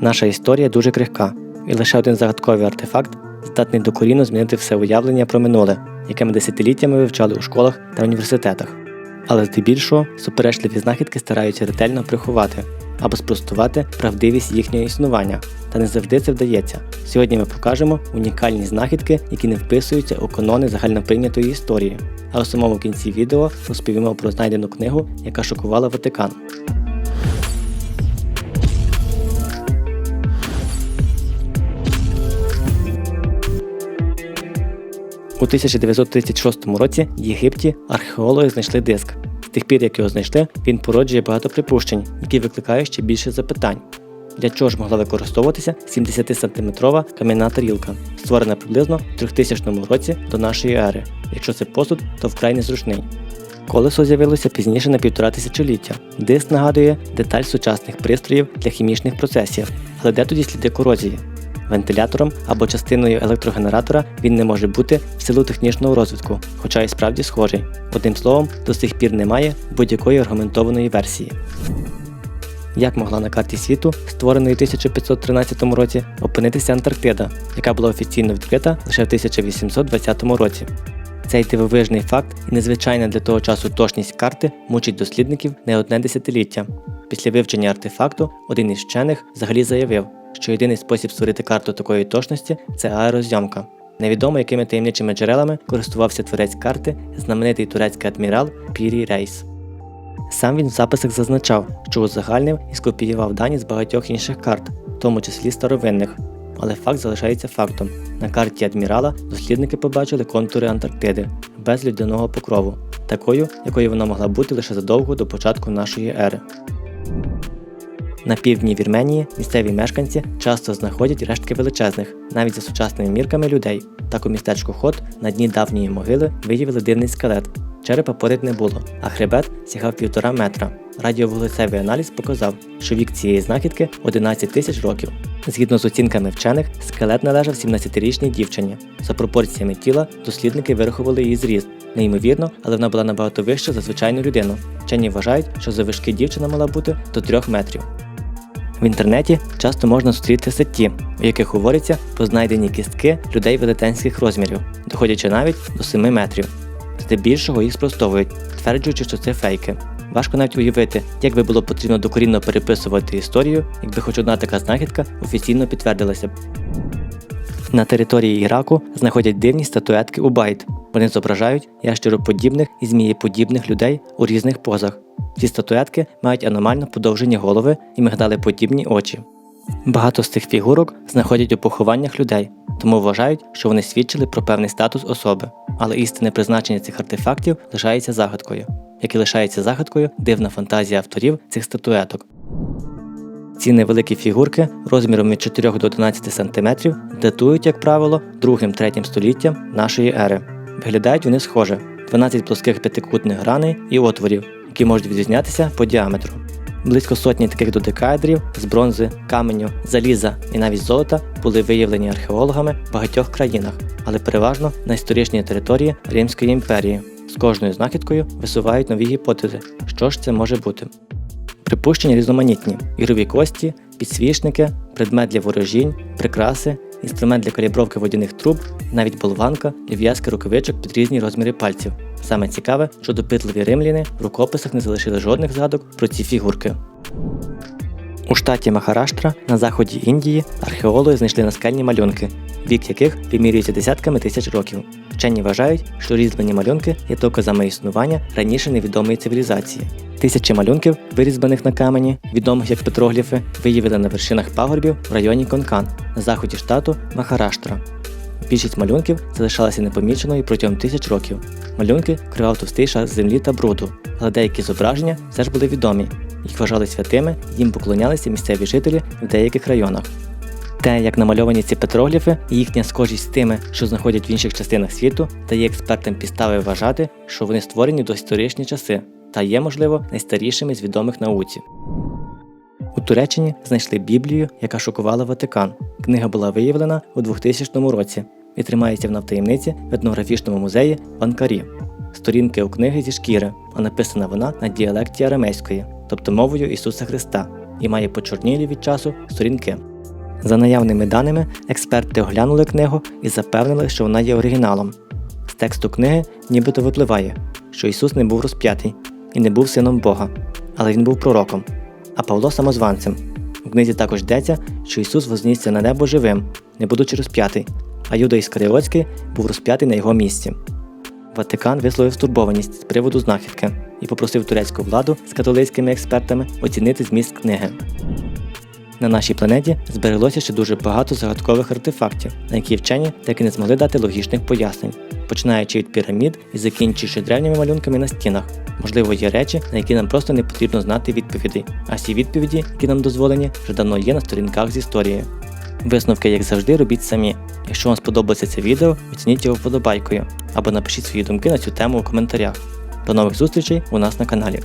Наша історія дуже крихка, і лише один загадковий артефакт здатний докорінно змінити все уявлення про минуле, яке ми десятиліттями вивчали у школах та університетах. Але здебільшого суперечливі знахідки стараються ретельно приховати або спростувати правдивість їхнього існування. Та не завжди це вдається. Сьогодні ми покажемо унікальні знахідки, які не вписуються у канони загальноприйнятої історії. А у самому кінці відео розповімо про знайдену книгу, яка шокувала Ватикан. У 1936 році в Єгипті археологи знайшли диск. З тих пір, як його знайшли, він породжує багато припущень, які викликають ще більше запитань. Для чого ж могла використовуватися 70-сантиметрова кам'яна тарілка, створена приблизно в 3000 році до нашої ери. Якщо це посуд, то вкрай незручний. Колесо з'явилося пізніше на півтора тисячоліття. Диск нагадує деталь сучасних пристроїв для хімічних процесів, але де тоді сліди корозії? Вентилятором або частиною електрогенератора він не може бути в силу технічного розвитку, хоча і справді схожий. Одним словом, до сих пір немає будь-якої аргументованої версії. Як могла на карті світу, створеної в 1513 році, опинитися Антарктида, яка була офіційно відкрита лише в 1820 році? Цей дивовижний факт і незвичайна для того часу точність карти мучить дослідників не одне десятиліття. Після вивчення артефакту один із вчених взагалі заявив, що єдиний спосіб створити карту такої точності це аерозйомка. Невідомо, якими таємничими джерелами користувався творець карти, знаменитий турецький адмірал Пірі Рейс. Сам він в записах зазначав, що узагальнив і скопіював дані з багатьох інших карт, в тому числі старовинних. Але факт залишається фактом. На карті адмірала дослідники побачили контури Антарктиди без людяного покрову, такою, якою вона могла бути лише задовго до початку нашої ери. На півдні Вірменії місцеві мешканці часто знаходять рештки величезних, навіть за сучасними мірками людей. Так у містечку Хот на дні давньої могили виявили дивний скелет. Черепа поряд не було, а хребет сягав півтора метра. Радіовуглецевий аналіз показав, що вік цієї знахідки 11 тисяч років. Згідно з оцінками вчених, скелет належав 17-річній дівчині. За пропорціями тіла дослідники вирахували її зріст. Неймовірно, але вона була набагато вища за звичайну людину. Вчені вважають, що завишки дівчина мала бути до 3 метрів. В інтернеті часто можна зустріти статті, у яких говориться про знайдені кістки людей велетенських розмірів, доходячи навіть до 7 метрів. Здебільшого їх спростовують, тверджуючи, що це фейки. Важко навіть уявити, як би було потрібно докорінно переписувати історію, якби хоч одна така знахідка офіційно підтвердилася б. На території Іраку знаходять дивні статуетки у байт. Вони зображають ящероподібних і змієподібних людей у різних позах. Ці статуетки мають аномально подовжені голови і мигдалеподібні очі. Багато з цих фігурок знаходять у похованнях людей, тому вважають, що вони свідчили про певний статус особи, але істинне призначення цих артефактів лишається загадкою, як і лишається загадкою дивна фантазія авторів цих статуеток. Ці невеликі фігурки розміром від 4 до 11 см датують, як правило, 2-3 століттям нашої ери. Виглядають вони схоже: 12 плоских п'ятикутних граней і отворів, які можуть відрізнятися по діаметру. Близько сотні таких додекаедрів з бронзи, каменю, заліза і навіть золота були виявлені археологами в багатьох країнах, але переважно на історичній території Римської імперії. З кожною знахідкою висувають нові гіпотези, що ж це може бути. Припущення різноманітні: ігрові кості, підсвічники, предмет для ворожінь, прикраси, інструмент для калібровки водяних труб, навіть болванка для в'язки рукавичок під різні розміри пальців. Саме цікаве, що допитливі римляни в рукописах не залишили жодних згадок про ці фігурки. У штаті Махараштра на заході Індії археологи знайшли наскельні малюнки, вік яких вимірюється десятками тисяч років. Вчені вважають, що різьблені малюнки є доказами існування раніше невідомої цивілізації. Тисячі малюнків, вирізбаних на камені, відомих як петрогліфи, виявили на вершинах пагорбів в районі Конкан на заході штату Махараштра. Більшість малюнків залишалася непоміченою протягом тисяч років. Малюнки вкривав товстий шар землі та бруду, але деякі зображення все ж були відомі. Їх вважали святими, їм поклонялися місцеві жителі в деяких районах. Те, як намальовані ці петрогліфи і їхня схожість з тими, що знаходять в інших частинах світу, дає експертам підстави вважати, що вони створені до історичні часи та є, можливо, найстарішими з відомих науці. У Туреччині знайшли Біблію, яка шокувала Ватикан. Книга була виявлена у 2000 році і тримається в навтаємниці в етнографічному музеї в Анкарі. Сторінки у книги зі шкіри, а написана вона на діалекті арамейської, тобто мовою Ісуса Христа. і має почорнілі від часу сторінки. За наявними даними, експерти оглянули книгу і запевнили, що вона є оригіналом. З тексту книги нібито випливає, що Ісус не був розп'ятий і не був сином Бога, але він був пророком, а Павло самозванцем. У книзі також йдеться, що Ісус вознісся на небо живим, не будучи розп'ятий, а Юда Іскаріотський був розп'ятий на його місці. Ватикан висловив стурбованість з приводу знахідки і попросив турецьку владу з католицькими експертами оцінити зміст книги. На нашій планеті збереглося ще дуже багато загадкових артефактів, на які вчені так і не змогли дати логічних пояснень, починаючи від пірамід і закінчуючи древніми малюнками на стінах. Можливо, є речі, на які нам просто не потрібно знати відповідей, а ці відповіді, які нам дозволені, вже давно є на сторінках з історією. Висновки, як завжди, робіть самі. Якщо вам сподобалося це відео, оцініть його вподобайкою або напишіть свої думки на цю тему у коментарях. До нових зустрічей у нас на каналі.